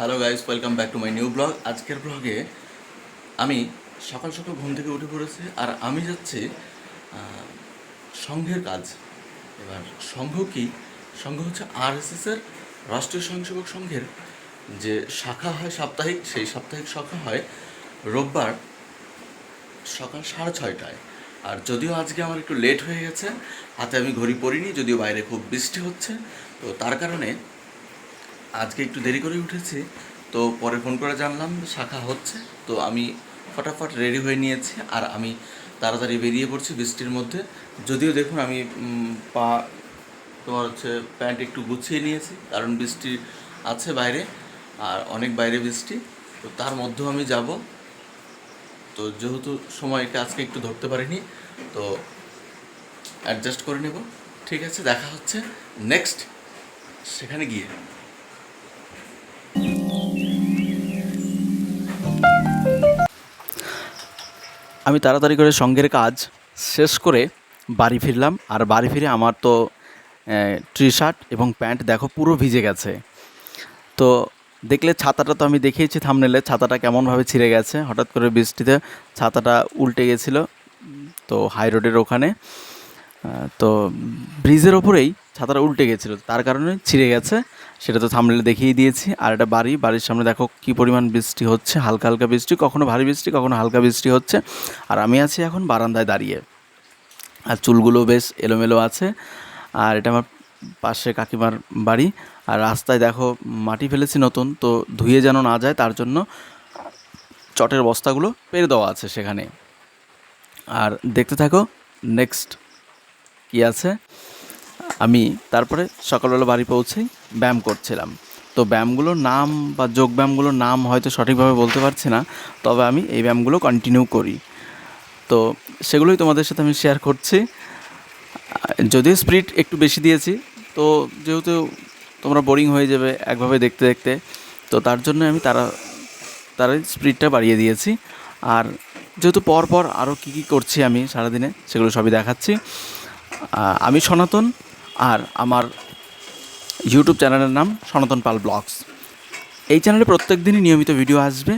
Hello guys welcome back to my new blog আজকের ব্লগে আমি সকাল সকাল ঘুম থেকে উঠে পড়েছি আর আমি যাচ্ছি সংঘের কাজ। এবার সংঘ কি? সংঘ হচ্ছে আর আরএসএসের রাষ্ট্রীয় স্বয়ংসেবক সংঘের যে শাখা হয় সাপ্তাহিক, সেই সাপ্তাহিক শাখা হয় রোববার সকাল সাড়ে ছয়টায়। আর যদিও আজকে আমার একটু লেট হয়ে গেছে, হাতে আমি ঘড়ি পরিনি, যদিও বাইরে খুব বৃষ্টি হচ্ছে, তো তার কারণে আজকে একটু দেরি করে উঠেছি, তো পরে ফোন করে জানলাম শাখা হচ্ছে, তো আমি ফটাফট রেডি হয়ে নিয়েছি আর আমি তাড়াতাড়ি বেরিয়ে পড়ছি বৃষ্টির মধ্যে। যদিও দেখুন আমি পা তোমার হচ্ছে প্যান্ট একটু গুছিয়ে নিয়েছি, কারণ বৃষ্টি আছে বাইরে আর অনেক বাইরে বৃষ্টি, তো তার মধ্যেও আমি যাব। তো যেহেতু সময়টা আজকে একটু ধরতে পারিনি, তো অ্যাডজাস্ট করে নেব। ঠিক আছে, দেখা হচ্ছে নেক্সট সেখানে গিয়ে। আমি তাড়াতাড়ি করে সঙ্গের কাজ শেষ করে বাড়ি ফিরলাম। আর বাড়ি ফিরে আমার তো টি শার্ট এবং প্যান্ট দেখো পুরো ভিজে গেছে। তো দেখলে ছাতাটা তো আমি দেখিয়েছি থামনেলে, ছাতাটা কেমনভাবে ছিঁড়ে গেছে। হঠাৎ করে বৃষ্টিতে ছাতাটা উল্টে গেছিল, তো হাই রোডের ওখানে। তো ব্রিজের ওপরেই ছাতাটা উল্টে গেছিল, তার কারণে ছিঁড়ে গেছে। সেটা তো থামনেলে দেখিয়ে দিয়েছি। আর একটা বাড়ি, বাড়ির সামনে দেখো কী পরিমাণ বৃষ্টি হচ্ছে, হালকা হালকা বৃষ্টি, কখনো ভারী বৃষ্টি, কখনো হালকা বৃষ্টি হচ্ছে। আর আমি আছি এখন বারান্দায় দাঁড়িয়ে। আর চুলগুলো বেশ এলোমেলো আছে। আর এটা আমার পাশে কাকিমার বাড়ি। আর রাস্তায় দেখো মাটি ফেলেছি নতুন, তো ধুয়ে যেন না যায়, তার জন্য চটের বস্তাগুলো পেরে দেওয়া আছে সেখানে। আর দেখতে থাকো নেক্সট কী আছে? আমি তারপরে সকালবেলা বাড়ি পৌঁছেই ব্যায়াম করছিলাম। তো ব্যায়ামগুলোর নাম বা যোগ ব্যায়ামগুলোর নাম হয়তো সঠিকভাবে বলতে পারছি না, তবে আমি এই ব্যায়ামগুলো কন্টিনিউ করি। তো সেগুলোই তোমাদের সাথে আমি শেয়ার করছি। যদিও স্পিড একটু বেশি দিয়েছি, তো যেহেতু তোমরা বোরিং হয়ে যাবে একভাবে দেখতে দেখতে, তো তার জন্য আমি তারা তার স্পিডটা বাড়িয়ে দিয়েছি। আর যেহেতু পর পর আরও কী কী করছি আমি সারাদিনে, সেগুলো সবই দেখাচ্ছি। আমি সনাতন আর আমার ইউটিউব চ্যানেলের নাম সনাতন পাল ব্লগস। এই চ্যানেলে প্রত্যেক দিনই নিয়মিত ভিডিও আসবে।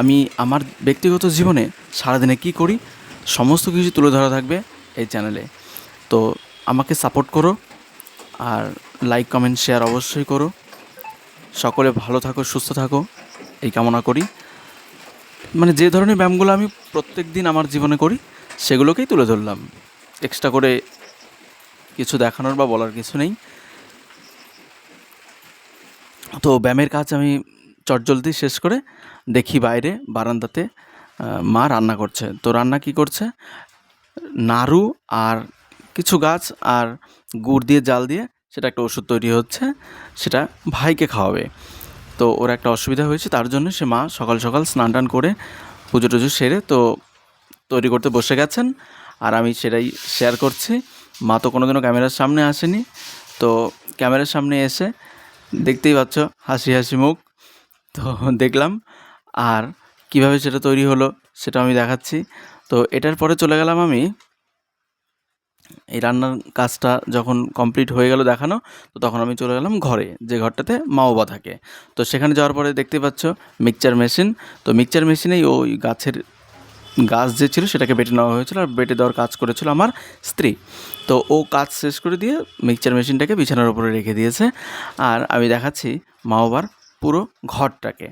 আমি আমার ব্যক্তিগত জীবনে সারাদিনে কী করি, সমস্ত কিছু তুলে ধরা থাকবে এই চ্যানেলে তো আমাকে সাপোর্ট করো আর লাইক কমেন্ট শেয়ার অবশ্যই করো। সকলে ভালো থাকো, সুস্থ থাকো, এই কামনা করি। মানে যে ধরনের ব্যায়ামগুলো আমি প্রত্যেক দিন আমার জীবনে করি, সেগুলোকেই তুলে ধরলাম। এক্সট্রা করে কিছু দেখানোর বা বলার কিছু নেই। তো ব্যায়ামের কাজ আমি চটজলদি শেষ করে দেখি বাইরে, বারান্দাতে মা রান্না করছে। তো রান্না কি করছে? নাড়ু আর কিছু গাছ আর গুড় দিয়ে, জাল দিয়ে সেটা একটা ওষুধ তৈরি হচ্ছে, সেটা ভাইকে খাওয়াবে। তো ওর একটা অসুবিধা হয়েছে, তার জন্য সে মা সকাল সকাল স্নান টান করে পুজো টুজো সেরে তো তৈরি করতে বসে গেছেন। আর আমি সেটাই শেয়ার করছি। মা তো কোনোদিনও ক্যামেরার সামনে আসেনি। তো ক্যামেরার সামনে এসে দেখতেই পাচ্ছ, হাসি হাসি মুখ। তো দেখলাম, আর কীভাবে সেটা তৈরি হলো সেটা আমি দেখাচ্ছি। তো এটার পরে চলে গেলাম আমি। এই রান্নার কাজটা যখন কমপ্লিট হয়ে গেল দেখানো, তো তখন আমি চলে গেলাম ঘরে, যে ঘরটাতে মা বাবা থাকে। তো সেখানে যাওয়ার পরে দেখতে পাচ্ছ মিক্সচার মেশিন তো মিক্সচার মেশিনেই ওই গাছের গাছ যে ছিল সেটাকে বেটে নেওয়া হয়েছিল আর বেটে দেওয়ার কাজ করেছিল আমার স্ত্রী। তো ও কাজ শেষ করে দিয়ে মিক্সচার মেশিনটাকে বিছানার উপরে রেখে দিয়েছে আর আমি দেখাচ্ছি মা বাবার পুরো ঘরটাকে।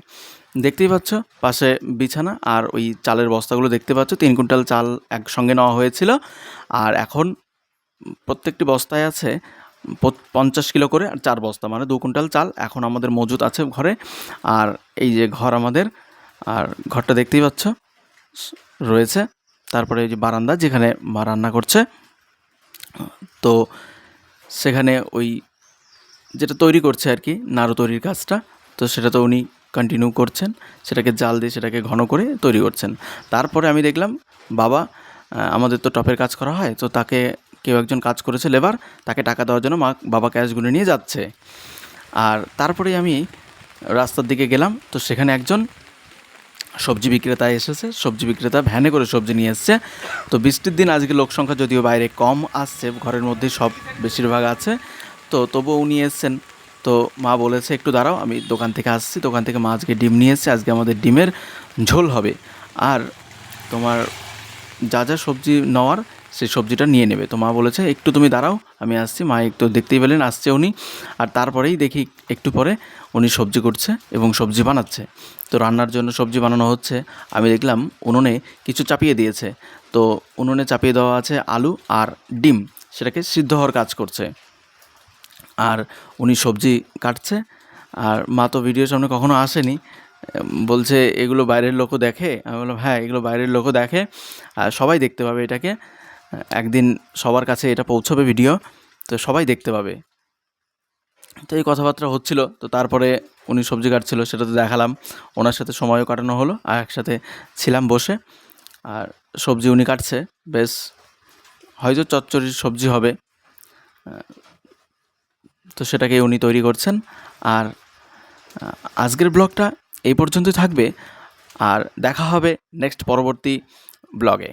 দেখতেই পাচ্ছ, পাশে বিছানা আর ওই চালের বস্তাগুলো দেখতে পাচ্ছ, তিন কুইন্টাল চাল একসঙ্গে নেওয়া হয়েছিল আর এখন প্রত্যেকটি বস্তায় আছে পঞ্চাশ কিলো করে আর চার বস্তা মানে দু কুইন্টাল চাল এখন আমাদের মজুত আছে ঘরে। আর এই যে ঘর আমাদের, আর ঘরটা দেখতেই পাচ্ছ রয়েছে। তারপরে এই যে বারান্দা যেখানে মা রান্না করছে, তো সেখানে ওই যেটা তৈরি করছে আর কি, নাড়ু তৈরির কাজটা, তো সেটা তো উনি কন্টিনিউ করছেন, সেটাকে জাল দিয়ে সেটাকে ঘন করে তৈরি করছেন। তারপরে আমি দেখলাম, বাবা আমাদের তো টপের কাজ করা হয়, তো তাকে কেউ একজন কাজ করেছে লেবার, তাকে টাকা দেওয়ার জন্য মা বাবা ক্যাশ গুনে নিয়ে যাচ্ছে। আর তারপরে আমি রাস্তার দিকে গেলাম, তো সেখানে একজন সবজি বিক্রেতা এসেছে, সবজি বিক্রেতা ভ্যানে করে সবজি নিয়ে এসছে। তো বৃষ্টির দিন আজকে লোক সংখ্যা যদিও বাইরে কম আসছে, ঘরের মধ্যে সব বেশিরভাগ আছে। তো তবুও উনি এসছেন। তো মা বলেছে, একটু দাঁড়াও, আমি দোকান থেকে আসছি। দোকান থেকে মা আজকে ডিম নিয়ে এসেছে, আজকে আমাদের ডিমের ঝোল হবে। আর তোমার যা যা সবজি নেওয়ার সেই সবজিটা নিয়ে নেবে। তো মা বলেছে, একটু তুমি দাঁড়াও, আমি আসছি। মা একটু দেখতেই পেলেন, আসছে উনি। আর তারপরেই দেখি একটু পরে উনি সবজি করছে এবং সবজি বানাচ্ছে। তো রান্নার জন্য সবজি বানানো হচ্ছে। আমি দেখলাম উনুনে কিছু চাপিয়ে দিয়েছে। তো উনুনে চাপিয়ে দেওয়া আছে আলু আর ডিম, সেটাকে সিদ্ধ হওয়ার কাজ করছে। আর উনি সবজি কাটছে। আর মা তো ভিডিওর সামনে কখনো আসেনি। বলছে, এগুলো বাইরের লোকও দেখে? আমি বললাম হ্যাঁ এগুলো বাইরের লোকও দেখে। আর সবাই দেখতে পাবে এটাকে। একদিন সবার কাছে এটা পৌঁছবে ভিডিও তো সবাই দেখতে পাবে। তো এই কথাবার্তা হচ্ছিল, তো তারপরে উনি সবজি কাটছিল, সেটা তো দেখালাম। ওনার সাথে সময়ও কাটানো হলো, আর একসাথে ছিলাম বসে। আর সবজি উনি কাটছে, বেশ, হয়তো চচ্চড়ির সবজি হবে। তো সেটাকে উনি তৈরি করছেন। আর আজকের ব্লগটা এই পর্যন্তই থাকবে। আর দেখা হবে নেক্সট পরবর্তী ব্লগে।